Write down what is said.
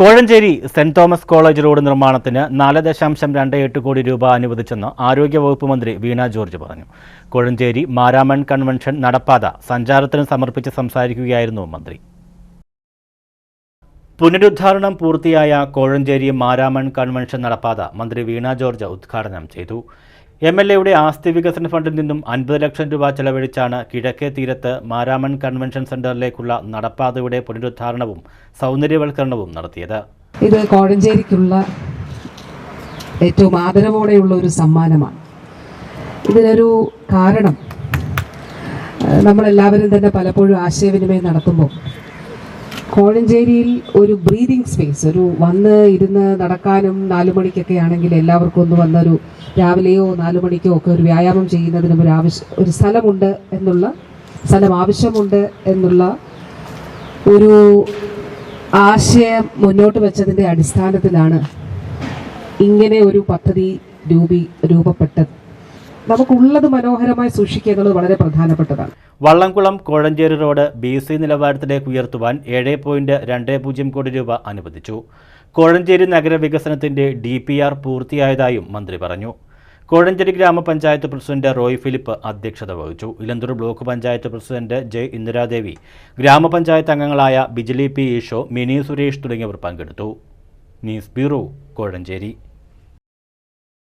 Kozhencherry saint thomas college road നിർമ്മാണത്തിന് നാല് ദശാംശം രണ്ട് എട്ട് കോടി രൂപ അനുവദിച്ചെന്ന് ആരോഗ്യവകുപ്പ് മന്ത്രി വീണ ജോർജ് പറഞ്ഞു. കോഴഞ്ചേരി മാരാമൺ കൺവെൻഷൻ നടപ്പാത സഞ്ചാരത്തിന് സമർപ്പിച്ച് സംസാരിക്കുകയായിരുന്നു മന്ത്രി. പുനരുദ്ധാരണം പൂർത്തിയായ കോഴഞ്ചേരി മാരാമൺ കൺവെൻഷൻ നടപ്പാത മന്ത്രി വീണ ജോർജ് ഉദ്ഘാടനം ചെയ്തു. എം എൽ എയുടെ ആസ്തി വികസന ഫണ്ടിൽ നിന്നും അൻപത് ലക്ഷം രൂപ ചെലവഴിച്ചാണ് കിഴക്കേ തീരത്ത് മാരാമൺ കൺവെൻഷൻ സെന്ററിലേക്കുള്ള നടപ്പാതയുടെ പുനരുദ്ധാരണവും സൗന്ദര്യവൽക്കരണവും നടത്തിയത്. ഇത് കോഴഞ്ചേരിക്കുള്ള ഏറ്റവും ആദരവോടെയുള്ള ഒരു സമ്മാനമാണ്. ഇതിനൊരു കാരണം നമ്മളെല്ലാവരും തന്നെ പലപ്പോഴും ആശയവിനിമയം നടത്തുമ്പോൾ കോഴഞ്ചേരിയിൽ ഒരു ബ്രീതിങ് സ്പേസ് ഒരു വന്ന് ഇരുന്ന് നടക്കാനും നാലു മണിക്കൊക്കെ ആണെങ്കിൽ എല്ലാവർക്കും ഒന്ന് വന്നൊരു രാവിലെയോ നാലു മണിക്കോ ഒക്കെ ഒരു വ്യായാമം ചെയ്യുന്നതിനും ഒരു ആവശ്യം ഒരു സ്ഥലമുണ്ട് എന്നുള്ള സ്ഥലം ആവശ്യമുണ്ട് എന്നുള്ള ഒരു ആശയം മുന്നോട്ട് വെച്ചതിന്റെ അടിസ്ഥാനത്തിലാണ് ഇങ്ങനെ ഒരു പദ്ധതി രൂപീ രൂപപ്പെട്ടത്. നമുക്കുള്ളത് മനോഹരമായി സൂക്ഷിക്കുക എന്നുള്ളത് വളരെ പ്രധാനപ്പെട്ടതാണ്. Vallamkulam Kozhencherry road B C നിലവാരത്തിലേക്ക് ഉയർത്തുവാൻ ഏഴ് പോയിന്റ് രണ്ട് പൂജ്യം കോടി രൂപ അനുവദിച്ചു. കോഴഞ്ചേരി നഗരവികസനത്തിന്റെ ഡി പി ആർ പൂർത്തിയായതായും മന്ത്രി പറഞ്ഞു. കോഴഞ്ചേരി ഗ്രാമപഞ്ചായത്ത് പ്രസിഡന്റ് റോയ് ഫിലിപ്പ് അധ്യക്ഷത വഹിച്ചു. Elanthoor block panchayat president J Indiradevi ഗ്രാമപഞ്ചായത്ത് അംഗങ്ങളായ ബിജ്ലി പി ഈഷോ മിനി സുരേഷ് തുടങ്ങിയവർ പങ്കെടുത്തു. News bureau Kozhencherry.